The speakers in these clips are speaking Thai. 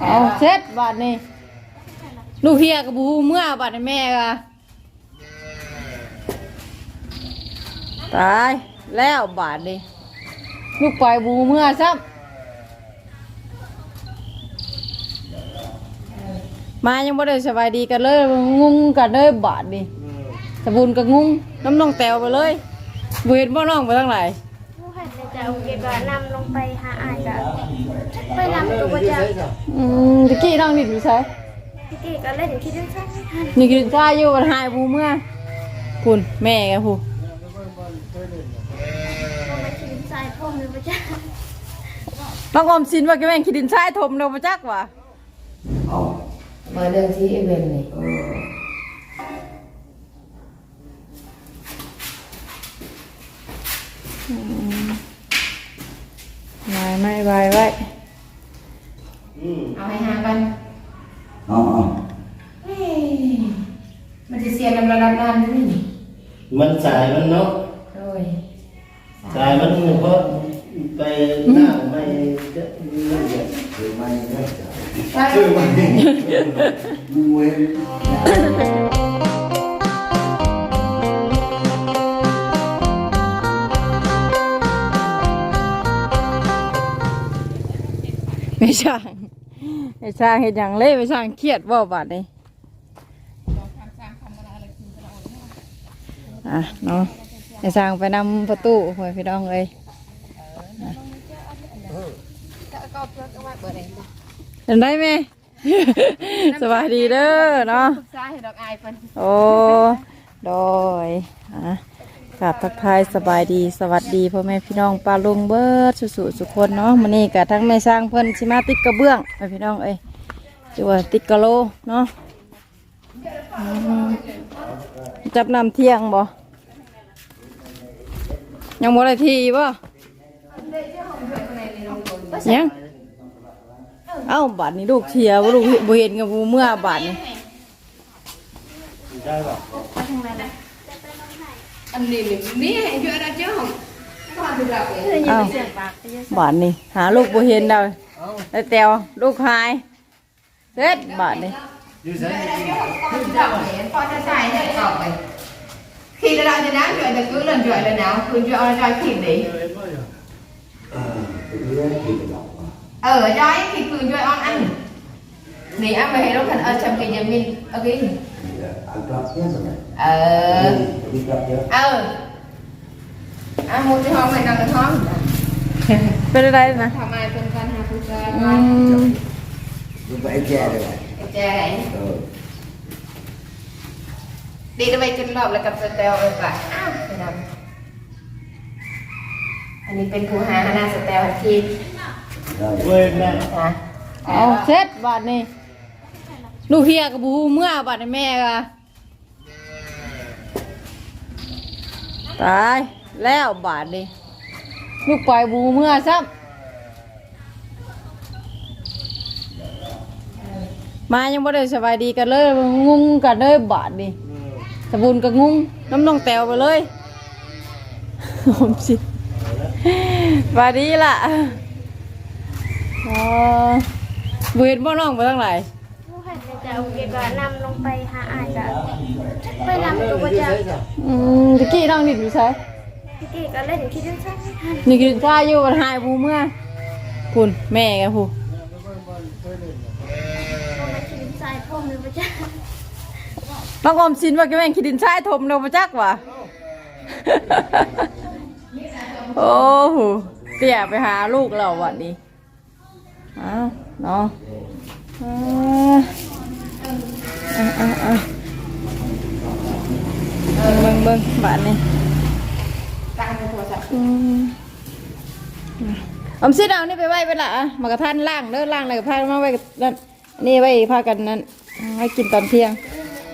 เอาเซ็ตบาทนี่ลูกเฮียกับบูเมื่อบาทให้แม่กะตายแล้วบาทนี่ลูกปล่อยบูเมื่อซ้ำมายังบ่ได้สบายดีกันเลยงุงกันเลยบาทนี่สบุนก็งุงน้ำน้องแตวไปเลยเห็นบ่น้องไปทางไหนผู้หันจะเอาเกก็นำลงไปหาอายกะ ไปนำตัวจะอืมตะกี้น้องนิดอยู่ใช่พี่เกก็เล่นคิดด้วยซ้ำนี่กินข้าวอยู่วันหายบูเมื่อคุณแม่กับผู้ว่ามาชิมสายพ่มเลยว่าจะต้องอมสินว่าแกแม่งคิดดินทรายถมเรามาจักว่ะมาเรื่องที่เอ็นนี่ไม่ไม่ไว้ไว้ เอาให้หากัน อ๋อ เฮ้ยมันจะเสี ยลำระดับนานนี่นี่มันสายมันเนาะโอ้ยสายมันเพราะไปหน้าไม่จะนั่นแหละคือไม่ได้จ้ะใช่คือไม่มึงเว้นไม่ช่างไม่ช่างเห็นอย่างเล่ไม่ช่างเครียดว่าบาดนี่ อะเนาะไม่ช่างไปนำประตูหวยพี่น้องเลยเห็นได้ไหมสบายดีเด้อเนาะซ้ายให้ดอกอายเพิ่นโอ้โดยอะกราบทักทายสบายดีสวัสดีพ่อแม่พี่น้องปลาลุงเบิดสุสุสุขคนเนาะมื้อนี้ก็ทั้งแม่สร้างเพิ่นสิมาติดกระเบื้องไปพี่น้องเอ้ยจัวาติดกะโลเนาะอืมจับน้ำเที่ยงบ่ ยังบ่ได้ทีบ่ยังเอ้าบาดนี้ลูกเทียบ่ลูกบ่เห็นกับบ่เมื่อบาดนี้ได้ป่ะอันนี้นี่นี่ให้ช่วยได้เจ้าของความดูแลเองอ้าวบาทนี่หาลูกบ่เห็นดาวแล้วแตวลูกหายเสร็จบาทนี่อยู่ไสความดูแลเองพอจะใส่ให้ออกไป khi ra cho nám rồi thì cứ lần rồi lần nào cứ cho ra khi đi เออเรื่องที่จะบอกว่า ở đây thì cứ cho on ăn thì ăn về lúc thành ở trong cái nhà mình ở cái อันกลับเนี่ยสมัย ờ ที่กลับเยอะ ờ ăn một cái hôm này nằm cái hôm เป็นอะไรนะ thằng ai phân phân hai phân อื phân มลงไปแย่เลย chè này เออ đi đến đây chân lọp là cặp sợi teo rồi cả à, cái nào อันนี้เป็นคูหาฮานาสเตลทีได้เว้ยแม่นะเอาเสร็จบาทนี่ลูกเฮียกับบูเมื่อบาทให้แม่กะตายแล้วบาทนี่ลูกปล่อยบูเมื่อซ้ำมายังบ่ได้สบายดีกันเลยงุงกันเลยบาทนี่ส บุนก็งุ้งน้ำน้องแตวไปเลยผมสิบาดีล่ะอ๋อเวทบ่น้องไปทางไหนผู้หันจะเอาเกก็นำลงไปหาอายกะไปนำตัวจะอืมตะกี้น้องนิดอยู่ใช่พี่เกก็เล่นคิดด้วยซ้ำนี่กินข้าวอยู่วันหายบูเมื่อคุณแม่กับผู้ ว่ามาชิมสายพ่มเลยว่าจะ ต้องอมสินว่าแกแม่งคิดดินทรายถมเรามาจักว่ะโอ้โหเตี่ยไปหาลูกเราวันนี้เอาเนาะอ่าอ่าอ่าเบิ่งเบิ่งบ้านนี้ตังโทรศัพท์อมสินเอานี่ไปไว้ไปละอะมากระทันล่างเด้อล่างเลยพามาไว้กันั่นนี่ไว้พากันนั่นไว้กินตอนเที่ยง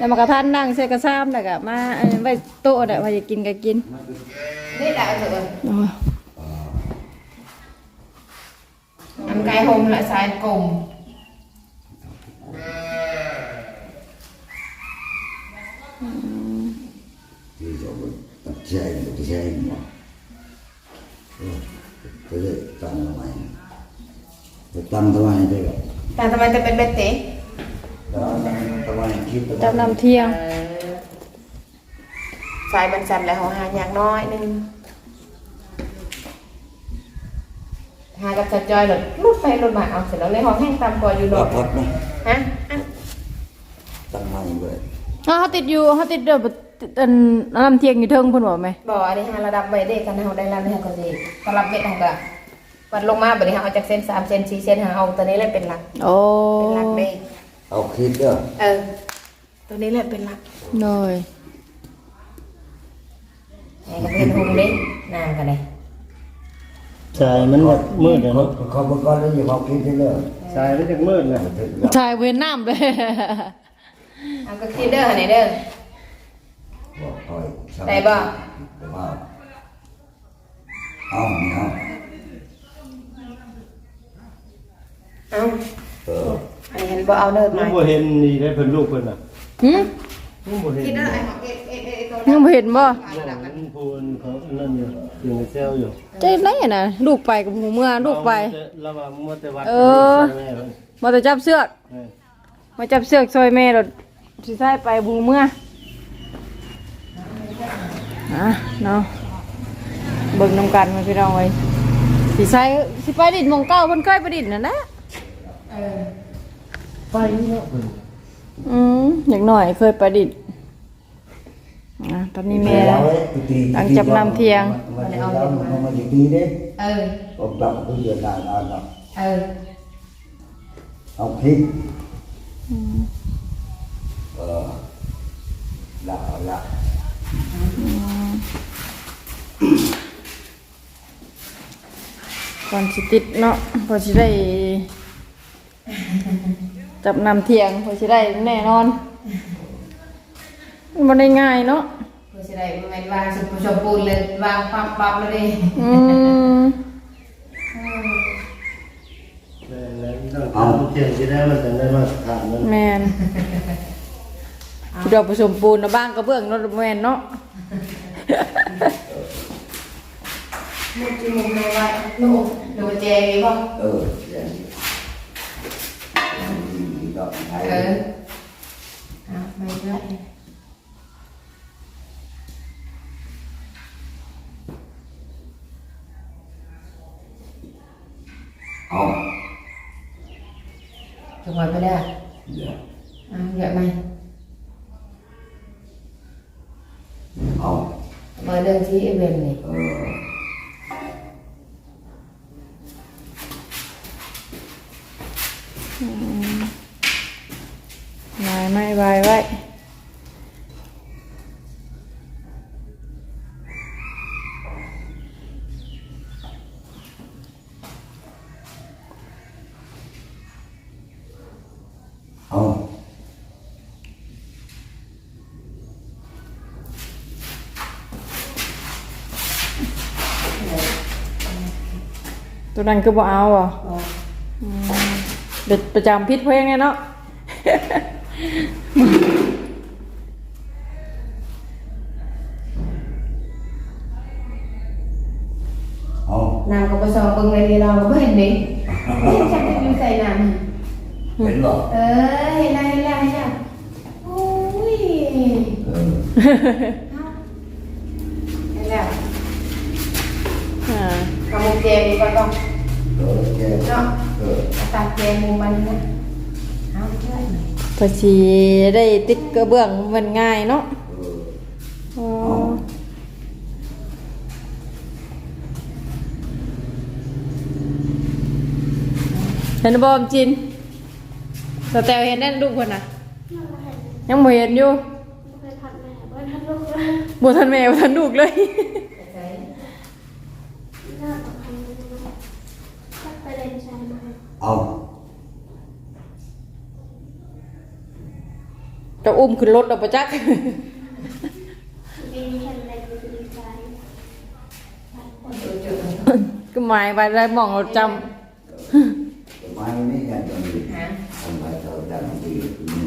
แล้วมากระทันนั่งใส่กระซ้ำแล้วก็มาอันนี้ไว้โต๊ะน่ะพาจะกินก็กินนี่แหละเออโอ้ย ăn cái hôm lại sai cùng ที่จะตัดใจตัดใจมาเออก็เลยตั้งทำไมจะ ตั้งทำไมได้หรอแต่ทำไมจะเป็นเบ็ดเต๋ đó là tao nói kiếp tao จับนำเที่ยงสายมันสั่นแล้วหาอย่างน้อยนึงหากับจัดจอยหลดลุดไปหลดมาเอาเสร็จแล้วในห้องแห้งตามกออยู่หล bà ด phật nó ฮะอะ tăng mạnh vậy อ้าวเขาติดอยู่เขาติดเดือบอันนำเที่ยงอยู่เทิงเพิ่นบอกไหมบ่อันนี้หาระดับไว้เด็กกันเฮาได้รับได้ก็ดีก็รับเบ็ดของก็วัดลงมาบัดนี้เฮาเอาจากเส้น3เส้น4เส้นหาเอาตัวนี้เลยเป็นหลักโอ้เป็นหลักเด้ ao khít đó เออ ตัวนี้แหละเป็นหลักหน่อยไอ้ก็เป็นหุงเด้นางกันเลยสายมันแบบมืดอะเนาะ không có con nó nhiều ao khít thế nữa สายมันจะมืดนะ Thật ra ชายเวนน้ำเลยเอาก็คิดเด้อไหนเด้อ bỏ thôi sao Đây bà. Để vào không không เอา ờ อั นนี้เห็นบ่เอาเด้อยัมางบ่เห็นนี่ได้เพิ่นลูกเพิ่นน่ะหืมยังบ่เห็นคิดเด้อนี่ไอ้ของเอ็ดเอ็ดเอ็ดเอ็ดตัวยังบ่เห็นบ่มันพูนเขานั่นอยู่อยู่ในเซลล์อยู่ใจไรน่ะลูกไปกับหูเมื่อลูกไประวังมัวแต่วัดเออใส่แม่เพิ่นมาแต่จับเสือกเออมาจับเสือกซอยแม่รถสิใส่ไปหูเมื่ออะเนาะเบิ่งน้ำกันมาพี่น้องไว้สิใส่สิไปดินหมองเก้าเพิ่นเคยไปดินน่ะนะเออ ไปเนาะเพิ่นอืมอย่างหน่อยเคยไปดินอะตอนนี้แม่ Mẹ ấy, tụi tì- Đang tụi tì chập cho- năm thiêng. mà tụi đó mà không có gì tí đấy เออ ông trọng cái việc là là là เออ ông khít ờ là là ก่อนสิติดเนาะพอสิได้ จับนำเทียงพอสิได้แน่นอนมันได้ง่ายเนาะเพื่อจะได้บ่แม่นวางสุดผู้ชมปูนเลยวางปั๊บปั๊บเลยเด้อืมแม่นแล้วต้องทำเขียนสิได้มันจะได้มาตรฐานมันแมนดอกผสมปูนนะบ้างกระเบื้องเนาะแมนเนาะมุดที่มุมในไว้ลูกดูแจมีบ่ ờ dạ. Gì đó, เอ hay อ đấy. เอาไม่ได้ không จังหวัดไม่ได้ dạ อะเยอะไหม không มาเดินที่อีเวนต์นี่ ờ ไม้ไม่ไว้ไว้ không ตัวนั้นคือบ่เอาอะเด็ดประจำพิษเพลงไงเนาะ không นางก็ไปสอบเบิ่งเลยเราก็เห็นดินี่ฉันจะอยู่ใส่นาง đến rồi เออเห็นแล้วเห็นแล้วเห็นแล้วโอ้ย ừ. เห็นแล้วอ่าทำมุมเจมีก็ต้อง rồi ok เนาะ ừ. ตาเจมุมมันนะเอาเพื่อนพอสิได้ติดกระเบื้องมันง่ายเนาะ ừ. อ๋อ không เห็นบอมจินสแตลเห็นแน่นลูกคนน่ะ ยังบ่เห็นอยู่เคยทักแม่ว่าทักลูกเลยบ่ทันแม่บ่ทันลูกเลย มายไปได้หมองเราจ mai mới nhận cho mình ฮะ không phải thợ chẳng gì ừ.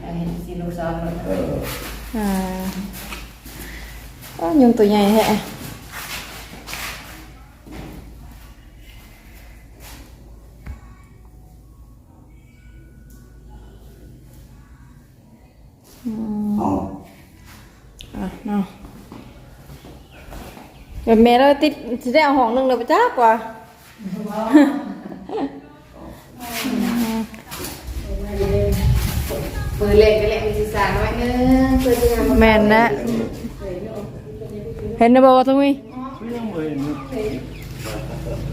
เอาเห็ เดี๋ยวแม่เราติดสิได้เอาห้องหนึงเลยไปจ้ากว่าปืนเล็กก็เล็กมีศีรษะน้อยเนึงเพื่อจะทำแม่นนะ เห็นนะบอกว่าทงมียังบ่เห็นอยู่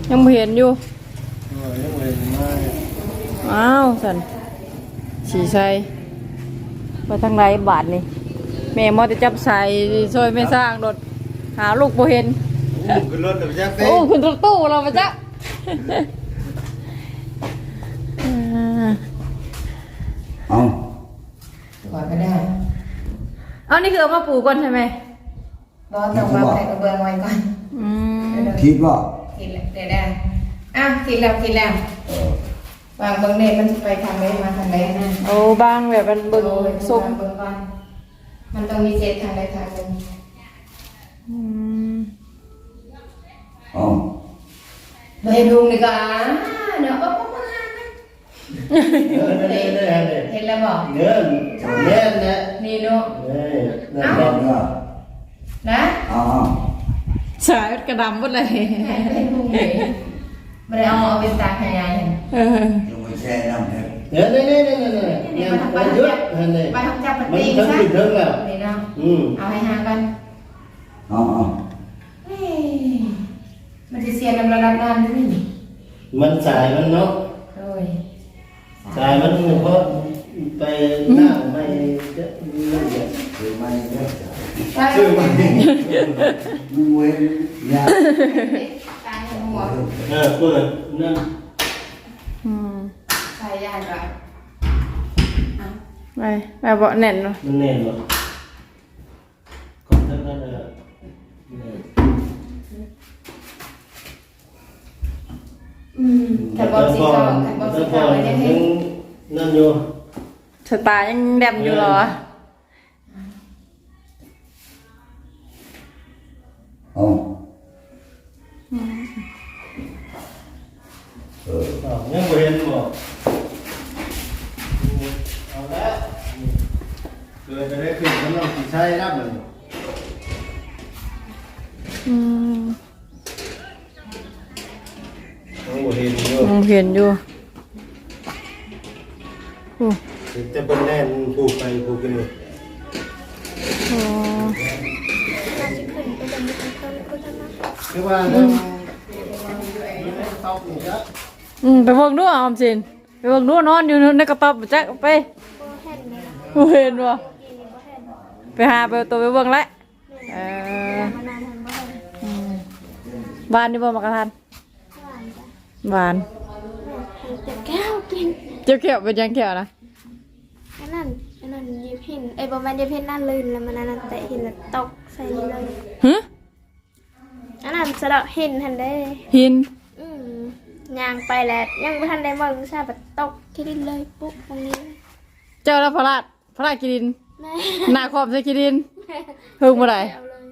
ยังบ่เห็นอยู่เออยังบ่เห็นมาอ้าวสันสีใส่ไปทางไรบาทนี่แม่มอจะจับใส่ซอยไม่สร้างรถหาลูกบ่เห็น อู้ขึ้นรถเดี๋ยวจักเต้โอ้คุณรถตู้เราไปจ้ะอ่าเอาก่อนก็ได้เอานี่คือเอามาปลูกก่อนใช่ไหมบอสต้องวางแผนกระเบื้องไว้ก่อนอืมคิดว่าคิดแล้วเดี๋ยวได้อ้าวคิดแล้วคิดแล้วเออวางเบื้องเน็ตมันจะไปทางไหนมาทางไหนนะโอ้บางแบบมันเบิ่งโอ้ยทรงวางเบื้องก่อนมันต้องมีเจ็ดทางใดทางหนึ่งอืม เอาไม่ให้ลุงดีกว่าเนาะปั๊บปั๊บปั๊บเออได้ได้ได้ได้เห็นแล้วบอกเงินแม่นนะนี่เนาะเอ้ยนั่นเอาแหละเอานะเอาเอาสายกระดำหมดเลยให้ลุงเลยไม่ได้เอาเอาเป็นตาขยายเห็นเออยังไม่แช่น้ำเลยเดี๋ยวนี่นี่นี่นี่นี่นี่มันเยอะอันนี้ไปทำจับปมันฏิทั้งซะผิดทั้งแล้วนี่เนาะอืมเอาให้ห่างกันเอาเอาเฮ้ย มันจะเสียน้ำระดับน้ำด้วยนี่มันสายมันเนาะโอ้ยสายมันเพราะไปหน้าไม่จะนั่นแหละคือไม่เนี่ยไปชื่อมันมึงเว้นยาตายหัวเออเปิดนั่นอืมใส่ยากอะไปไปเบาะแน่นเนาะมันแน่นบ่ก่อนทั้งนั้นเออ อืมแต่ บอลสีขาวแต่บอลสีขาวไม่ได้เห็นนั่นอยู่สตาร์ยังแดมอยู่เหรอเอาเอออ้าวยังบ่เห็นบ่เอาละเกิดจะได้ขึ้นกำลังสิใช้รับมันอืม ยังบ่เห็นอยู่ มอง เห็นอยู่โอ้จะเป็นแน่นผูกไปผูกกันนี่โหน่าจะขึ้นไปจะมีต้นต้นก็จะมาคือว่าเรื่องตอกนี่ครับอืมไปเบิ่งดูอะออมสินไปเบิ่งดูนอนอยู่ในกระต๊อบจักไปโบแฮนเลยนะบ่เห็นบ่ยิงโบแฮนไปหาไปตัวไปเบิ่งแล้วเออมานานทันโบแฮนอืมบ้านนี่บ่มากระทันหวาน เจ้าแขวเป็นยังแขวนะอันนั้นอันนั้นยีพินไอ้ยประมาณยีพินนั่นลื่นแล้วมันอันนั้นแต่หินแล้วตกใส่นี่เลยหึอันนั้นสะเดาะหินทันได้หินอืมยางไปแล้วยังไม่ทันได้เบิ่งซะแบบตกที่ดินเลยปุ๊บตรงนี้เลยเจ้าแล้วพระราชพระราชกิรินแม่หน้าครอบใส่กิรินเพิ่งบ่ได้เอาเลย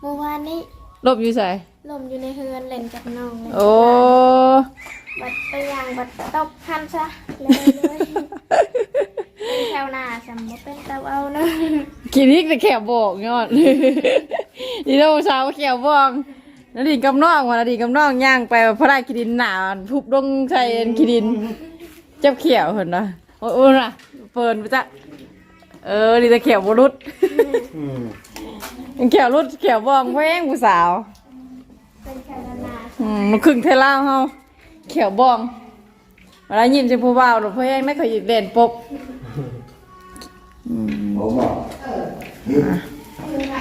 เมื่อวานนี้ลบอยู่ไสลมอยู่ในเฮือนเล่นกับน้องเลยโอ้ บัดไปยางบัดตบพันซะเลยเลยเป็นแถวหน้าสมบ่เป็นเตาเอาเนอะกิริกแต่แขวบอกยอดนี่เราสาวแขวบอกนาดีกับน้องว่านาดีกับน้องย่างไปพระราชกิรินหนาทุบลงใส่กิริน เจ็บแขวเห็นนะโอ้โอ้น่ะเปิดไปจ้ะเออดีแต่แขวบรุษอืมแขวรุดแขวบองแพงผู้สาวเป็นแถวหน้าอืมลูกครึ่งไทยลาวเฮา แขวบองเวลายิ้มจะผู้บ่าวหรือแพงนั่นเขาอยู่เด่นปกผมบอก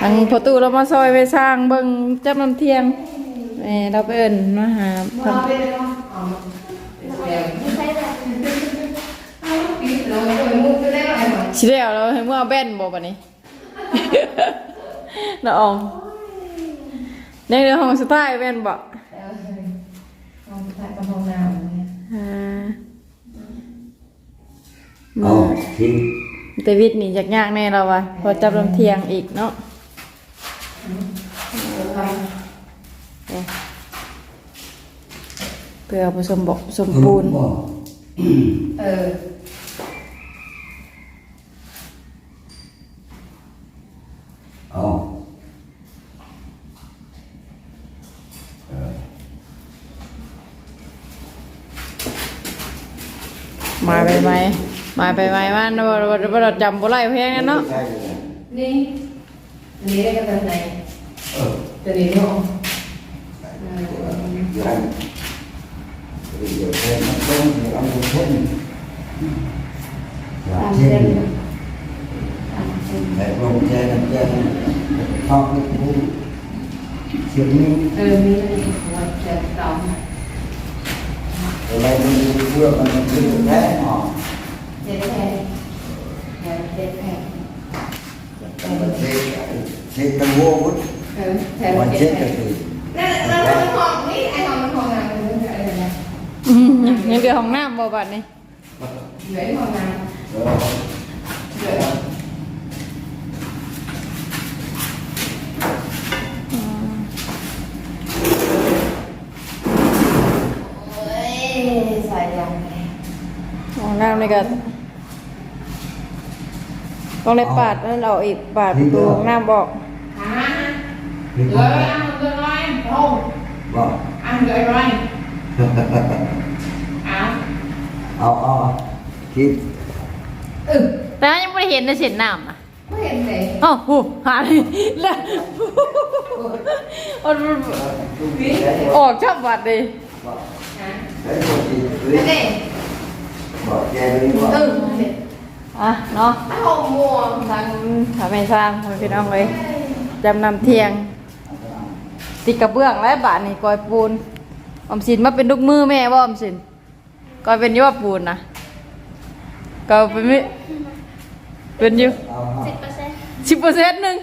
อันพอตู้เรามาซอยไปสร้างเบิ่งจับน้ำเทียงเออเราไปเอิ้นมาหาพันไม่ใช่แบบเราจะมุดไปได้ไหมหมดสิแล้วเราให้เมื่อแบนบ่บัดนี้ละอองในเรื่องของสไตล์แบนบ่ห้องถ่ายกับห้องน้ำเนี่ย อ่า เอาทิ้งแต่วิทย์นี่ยากๆแน่เราว่ะพอจับน้ำเทียงอีกเนาะเพื่อผสมบอกผสมปูนบอกเออ มาไปไหม มาไปไหมว่าเราเราเราจำบ่ไรเพลงกันเนาะใช่เลยนี่นี่ได้กันไหนเออตัวนี้เนาะยันเดี๋ยวแค่มันต้องเดี๋ยวเอาไปเช่นอยากเช่นแต่ลงแช่น้ำแช่ทอดให้ผู้เสียงนี้เออมีอะไรหัวเจ็บต่อมอะไรมันดู เพื่อมันขึ้นแท้หอมเจ็บแผลเจ็บแผลมันเช็ดเช็ดตะโว้วุ้ ของน้ำบ่บัดนี่เหลือห้องงานเออเหลือโอ้ยใส่ยังของน้ำนี่ก็ต้องเลยปาดนั่นเอาอีกปาดประตูของน้ำบอกหาเหลืออันเหลือน้อยโอ้บอกอันเหลือน้อยอ้าวเอาเอาคิดเออแต่ยังไม่ได้เห็นในเส้นน้ำอะไม่เห็นเลยอ๋อโหหาเลยแล้วมันออกชอบบัดเลยฮะ บอกแกเลยบอกเออเห็นอะเนาะถ้าห้องมัวทางทำให้สร้างทำพี่น้องเลยจำนำเทียง ติดกระเบื้องและบาทนี่กอยปูนออมสินมาเป็นลูกมือแม่ว่าออมสินกอยเป็นอยวปูนนะก็เป็นมิเป็นอยู่เอาเอาสิบเปอร์เซ็นต์สิบเปอร์เซ็นต์หนึ่ง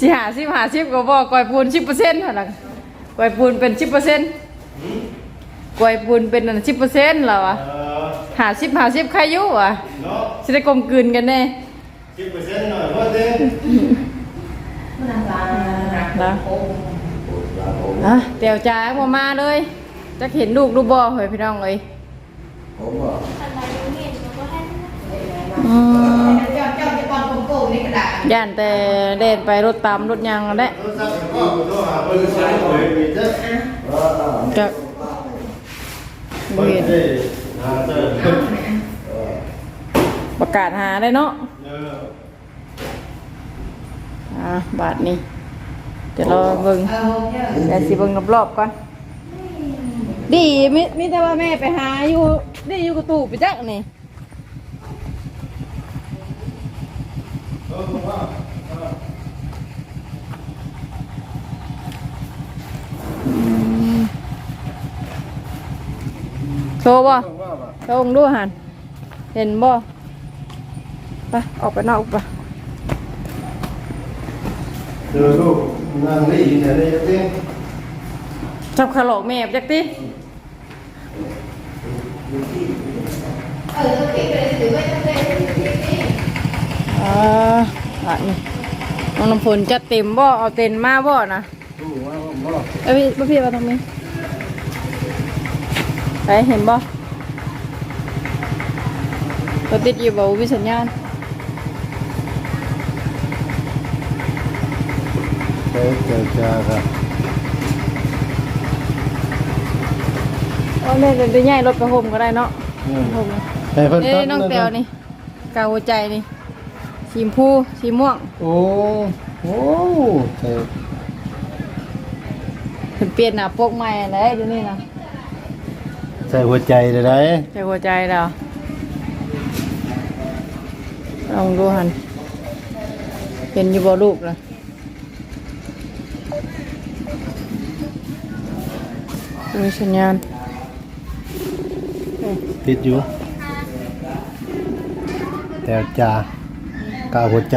สิหาสิบหาสิบก็บอกกอยปูนสิบเปอร์เซ็นต์เท่านั้นกอยปูนเป็นสิบเปอร์เซ็นต์กอยปูนเป็นสิบเปอร์เซ็นต์เหรอวะเออ หาสิบหาสิบใครอยุ่วะเนาะจะได้กลมกลืนกันแน่สิบเปอร์เซ็นต์หน่อยว่าเด้มันอะไรนะโอ้อะเดี๋ยวจ้ามามาเลยจะเห็นลูกดูบ่เฮ้ยพี่น้องเลยผมบอกอะไรรู้เห็นแล้วก็ให้อืมเจ้าเจ้าจะปอนโกงนี่กระดาษย่านแต่เดินไปรถตามรถยางนั่นแหละโทรศัพท์ก็โทรหาเพิ่นใช้ห นะเด้อเออประกาศหาได้เนาะเอออะบาทนี้เดี๋ยวราเบิ่งเดี๋ยวสิเบิ่งรอบๆก่อน ดีมิมิแต่ว่าแม่ไปหาอยู่ดีอยู่กระตูไปจักนี่ เออว่า โชว์บ่ต้องว่าว่าโชว์ดูหันเห็นบ่ไปออกไปนอกไปเจอลูกนั่งนี่อยู่ไหนนี่เต้งจับขลอกแม่ไปจักติเออคิดไปถือไว้ตั้งแต่ที่นี่อ่าอะนี่น้องน้ำฝนจะเต็มบ่เอาเต็นมาบ่นะดูว่าผมบ่ เอ้ยพี่พี่มาตรงนี้ ไปเห็นบ่เราติดอยู่บ่มีสัญญาณเจอเจอจ้าครับโอ้เนี่ยเดี๋ยวย้ายรถไปห่มก็ได้เนาะอืมห่มเลยให้เพิ่นเอ้ตัยดน้องเลยแตวนี่กาวหัวใจนี่สีชมพูสีม่วง โอ้โอ้ใส่เพิ่นเปลี่ยนหน้าปกใหม่อะไรเดี๋ยวนี้นะ ใส่หัวใจได้ไดใจหัวใจเราลองดูหันเป็นอยู่บ่ลูกนะมีสัญญาณเอ้ยติดอยู่แต่จากาหัวใจ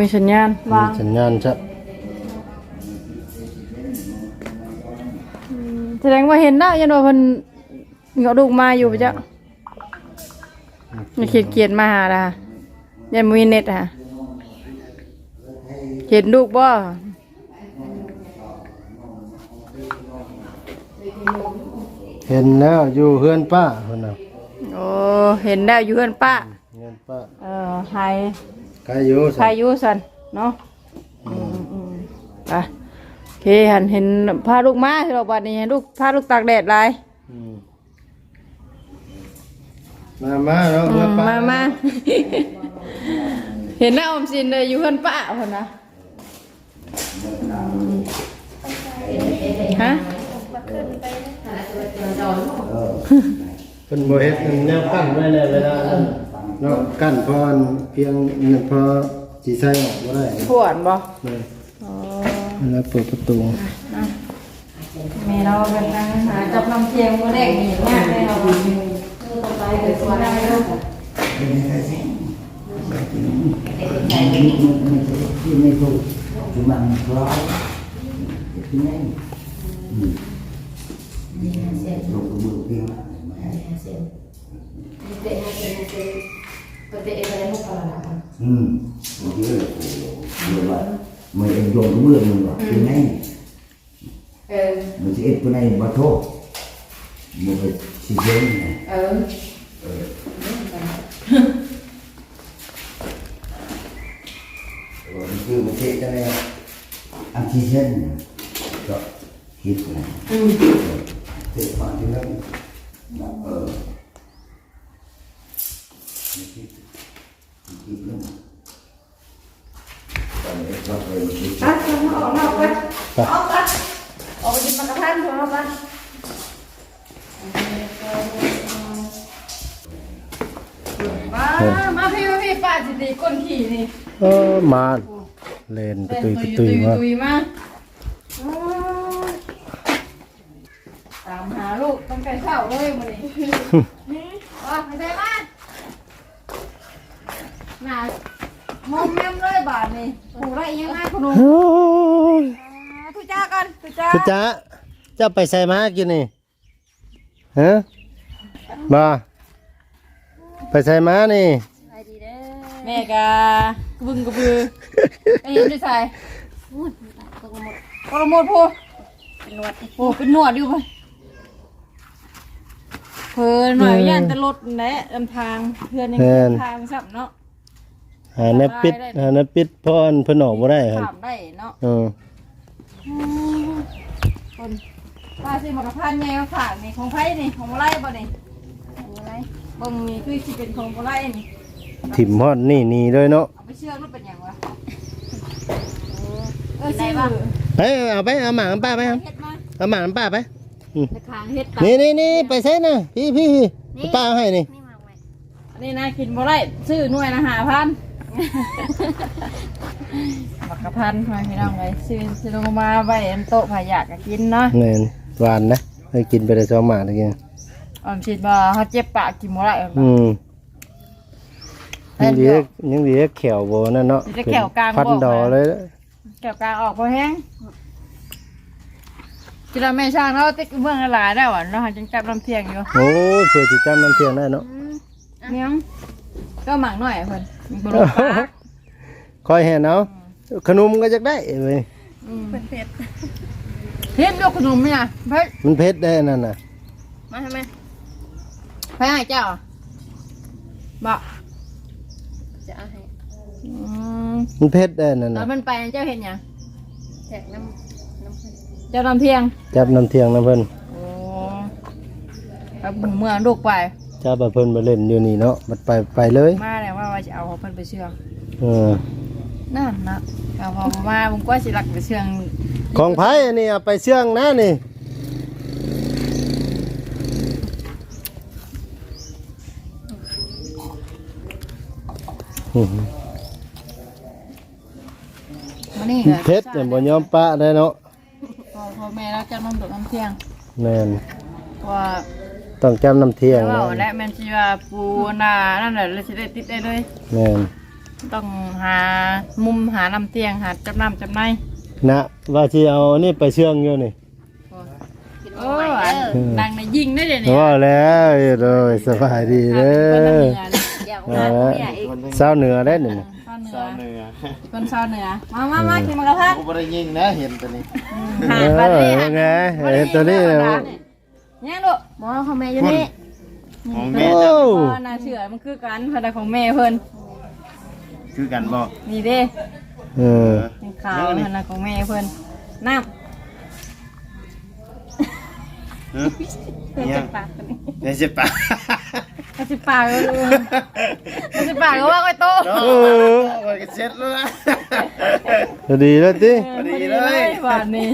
มีสัญญาณวางสัญญาณจะ ดงว่าเห็นได้ยันว่าเพิ่นเหงาลูกมาอยู่ปะจ๊ะนี่เขียนเขียนมาหาละยันมีเน็ตฮะเห็นลูกบ่เห็นแล้วอยู่เฮือนป้าคนน่ะโอ้เห็นแล้วอยู่เพื่อนป้าเฮือนป้าเออไฮใครอยู่ไฮยูสันเนาะอืมอืมไปโอเค หันเห็นพาลูกมาที่เราบัดนี้ให้ลูกพาลูกตากแดดหลายอืมมามาเนาะอืมปะมามา เห็นหน้าออมสินเลยอยู่เพื่อนป้าคนนะฮะมาขึ้นไปเป็นโมเฮ็ดแนวกั้นไว้เลยเวลานั้นเนาะกั้นพอเพียงเนี่ยพอสีใส่ออกบ่ได้ปวดบ่เลยอ๋อ แล้วเปิดประตูแม่เราเป็นทางหาจับน้ำเทียมก็แดกนี่ยากเลยเราดูต่อไปเกิดตัวได้ลูกที่ไม่ถูกที่มันร้ายที่ไหนลงกระมือเพียงอืมบางทีเลยโอ้โหเดี๋ยวว่า มันเองโยนกระมือมันว่าที่ไหนเออมันจะเอ็ดคนไหนมาโทษมันไปสิเจนไงเออมันคือมันเช็ดได้อันที่เช่นก็คิดนะเทผ่านที่นั่นเออคิดคิดนั่นตอนนี้เราไปคิด อะออกนอกไป ออกไปออกไปกินมากระทันพอไปมา มาพี่มาพี่ป้าจิตีก้นขี่นี่เออมาเล่นปตูประตูมาตุยมาตามหาลูกตั้งแต่เช้าเลยมันนี่อ๋อไม่ใช่บ้านน่ามอมแมมเลยบาทนี่โอ้ไรยังไงคุณลุง ทุจ้ากันทุจ้าคือจ้าเจ้าไปใส่มากินนี่ฮะบ่ไปใส่มานี่แม่กะกระบึงกระบือไอ้เห็นด้วยใส่กระโมดพูนวดโอ้เป็นหนวดอยู่ปะเพอหน่อยย่านตะลดแหละลำทางเพื่อนยังทางสับเนาะหาแนวปิดหาแนวปิดพ่อนเพิ่นออกบ่ได้ครับถามได้เนาะเออ คนป้าซื้อมากระพันไงมาฝากนี่ของไผ่นี่ของอะไรบ่นี่ของอะไรเบิ่งนี่คือสิเป็นของอะไรนี่ถิ่มฮอดนี่นี่เลยเนาะเอาไปเชื่อมันเป็นหยังวะเออซื้อไปเอาไปเอาหมาน้ำป้าไปครับเฮ็ดมาเอาหมาน้ำป้าไปในคางเฮ็ดตานี่นี่นี่ไปใส่นะพี่พี่พี่ป้าเอาให้นี่อันนี้นะกินบ่ได้ซื้อหน่วยละห้าพัน บักกะพันมาพี่น้องเลยซื้อซื้อลงมาไว้อันโต๊ะผายากก็กินเนาะนี่นหวานนะให้กินไปได้สองหมาตะกี้ออมสิบ่เขาเจ็บปากกินบ่ได้อืมยังดียังดีแขวโบนั่นเนาะจะแขวกลางพันบอกดอนะเลยแก้วกลางออกพอแห้งกินแล้วแม่ช่างเราติ๊กเมืองละหลายได้หวานเราหันจังจับลำเทียงอยู่โอ้ยเพื่อจิจำน้ำเทียงได้เนาะเนี่ยงก็หมักหน่อยเพิ่นมีบรุษปากคอยเห็นเอา ขนมก็จะได้เว้ยเป็นเผ็ดเฮ็ดยกขนมนี่นะเผ็ดมันเผ็ดได้นั่นน่ะมาทำไมไปให้เจ้าบอกจะเอาให้อืมมันเผ็ดได้นั่นตอน่ะนมันไปเจ้าเห็นหยังแจกน้ำน้ำผึ้งเจ้าลำเทียงจับน้ำเทียงนะเพิ่นโอ้ไปบุงเมืองลูกไป จับไปเพิ่นมาเล่นอยู่นี่เนาะมันไปไปเลย มาแล้วว่าว่าจะเอาเขาเพิ่นไปเชื่องเออ นั่นนะเอาพอมาผมก็สิรักไปเชื่องของไผ่อันนี้เอาไปเชื่องนะนี่มานี่เผ็ดเนี่ยบ่ยอมปะได้เนาะพอพอแม่เราจะนมตกน้ำเที่ยงแม่นเพราะว่าต้องจำน้ำเทียงแล้วนะและแม่นชีว่าปูนานั่นแหละเราจะได้ติดได้เลยแม่น ต้องหามุมหาน้ำเที่ยงหาจับน้ำจับในนะว่าที่เอานี่ไปเชื่องอยู่นี่กินโอ้ใหม่อันเด้อดังในยิงได้เดี๋ยวนี้ว่าแล้วเลยสบายดีเด้อเดี๋ยวเอมาอเนี่ยอีกเศร้าเหนือได้นี่ชาวเหนือคนชาวเหนือมามามากินมากระทันผมบ่ได้ยิงนะเห็นตัวนี้หาเอบัดอนี้ว่าไงเห็นตัวนี้เนี่เนี่ยเนี่ยลูกหมอเขาแม่อยู่นี่ของโอ้แม่จะเพราะน่าเชื่อมันคือกันพนักของแม่เพิ่น คือกันบ่นี่เด้เออนี่ขาวนั่ะของแม่เพื่อนน้ำเดี๋ยวจะปากกันี่เดี๋ยวจะปากกระสิบปากก็รู้กระสิบปากก็ว่าไอ้โตโอ้ยเช็ดแล้วนะพอดีแล้วติพอดีเลยบาทนี้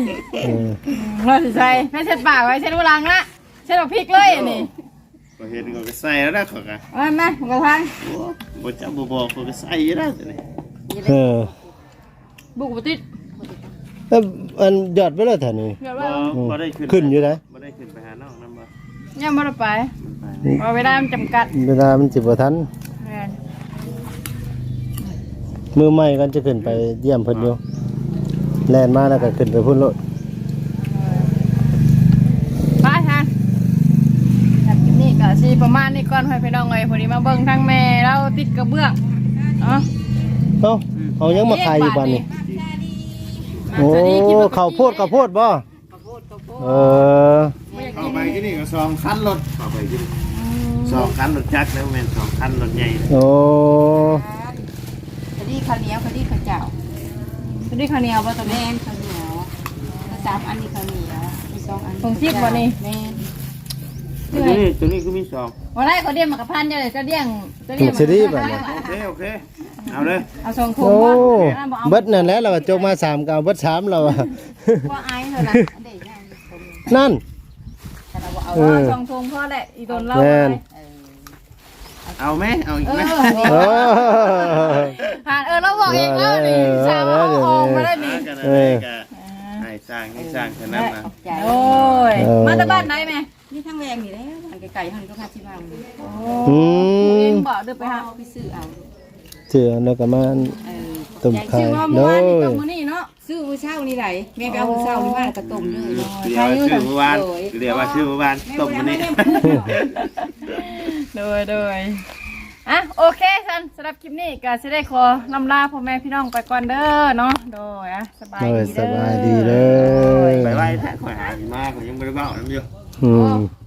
เราสิใส่ไม่เช็ดปากไว้เช็ดหัวหลังละเช็ดออกพริกเลยนี่ ก็เห็นก็ใส่แล้วนะขอกะเอาไหมหมูกระทะบ่จับบ่บอกก็ใส่แล้วตัวนี้เออบุกบุติดแล้วอันยอดไว้แล้วแถวนี้เดี๋ยวบ่ว่าบ่ได้ขึ้นขึ้นอยู่นะบ่ได้ขึ้นไปหาน้องนำบ่เนี่ยมันไปเอาเวลามันจำกัดเวลามันสิบ่ทันแม่นมือใหม่กันจะขึ้นไปเยี่ยมเพิ่นอยู่แล่นมาแล้วก็ขึ้นไปพุ่นโลด ไปทานแบบนี้ก็สิประมาณนี้ก่อนให้ พี่น้องเลยพอดีมาเบิ่งทั้งแม่เราติดกระเบื้องเนาะเอ้าเอายังมาขายอยู่บ้านนี่โอ้ข้าวโพดข้าวโพดบ่เออเข้าไปที่นี่ก็สองคันรถเข้าไปที่นี่สองคันรถจักรแล้วแม่นสองคันรถใหญ่เลยโอ้คดีข้าวเหนียวคดีข้าวเจ้าตัวนี้ข้าวเหนียวป่ะตัวนี้แม่นข้าวเหนียวข้าวสามอันนี้ข้าวเหนียวมีสองอันของทิพย์บ่นี่แม่น ตัวนี้ตัวนี้ก็มีสองวันแรกเขาเดียงมากระพันเดียวเลยก็เดียงก็ถูกสิดีบัดนี้ โอเคโอเคเอาเลยเอาส่งถุงโอ้บ่บ่เอาเบิดนั่นแหละเราจกมาสามก็เอาเบิดสามเราอะบ่อายเท่านั้นอันเด็กนั่นคนนั่น แต่เราเอาเออ ส่งถุงพ่อแหละอีโดนเล่าแม่น เออเอาไหมเอาอีกเอไหมอโอ้ผ่านเออเราบอกเองแล้วนี่สาวเอาออกมาได้นี่หากันอะไรกันให้สร้างให้สร้างแค่นั้นนะขอบใจโอ้ยมาจากบ้านไหนแม่ นี่ทั้งแรงนี่แหล้วมันไก่ๆมันก็พาชิมาอืเอมงบอกเดินไปหาเอาไปซื้อเอาเจือแล้วก็มา เออตุ่มไข่ ชื่อว่าโดเมื่อวานนี่ยตรงมื้อนี้เนาะซื้อมื้อเช้านี่ไหลแม่ไปเอามื้อเช้านี่มาแล้วก็ต้มเลยเดี๋ยวชื่อเมื่อวานเดี๋ยวว่าชื่อเมื่อวานต้มวันนี้โดยโดยอะโอเคสันสำหรับคลิปนี้ก็จะได้ขอลำลาพ่อแม่พี่น้องไปก่อนเด้อเนาะโดยอะสบายโดยดีสเด้อบายดีเลยไปไว้แท้ข่อยหาสิมากข่อยยังไม่ได้เบ้าน้ำอยู่ อืม